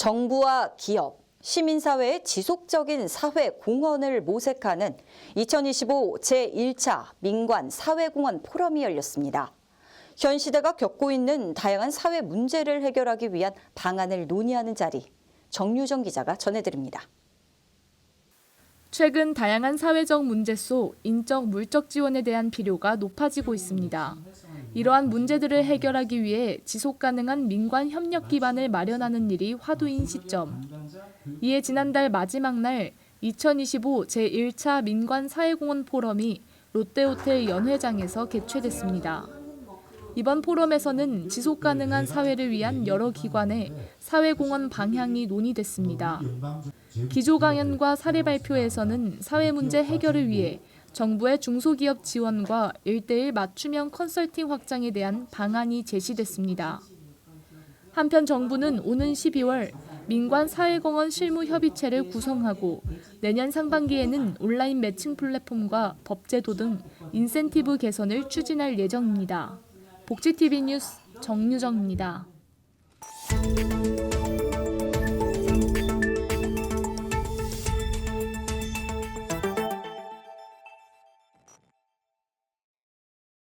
정부와 기업, 시민사회의 지속적인 사회 공헌을 모색하는 2025 제1차 민관 사회공헌 포럼이 열렸습니다. 현 시대가 겪고 있는 다양한 사회 문제를 해결하기 위한 방안을 논의하는 자리, 정유정 기자가 전해드립니다. 최근 다양한 사회적 문제 속 인적 물적 지원에 대한 필요가 높아지고 있습니다. 이러한 문제들을 해결하기 위해 지속 가능한 민관 협력 기반을 마련하는 일이 화두인 시점. 이에 지난달 마지막 날 2025 제1차 민관 사회공헌 포럼이 롯데호텔 연회장에서 개최됐습니다. 이번 포럼에서는 지속 가능한 사회를 위한 여러 기관의 사회공헌 방향이 논의됐습니다. 기조 강연과 사례 발표에서는 사회 문제 해결을 위해 정부의 중소기업 지원과 1대1 맞춤형 컨설팅 확장에 대한 방안이 제시됐습니다. 한편 정부는 오는 12월 민관 사회공헌 실무 협의체를 구성하고 내년 상반기에는 온라인 매칭 플랫폼과 법제도 등 인센티브 개선을 추진할 예정입니다. 복지TV 뉴스 정유정입니다.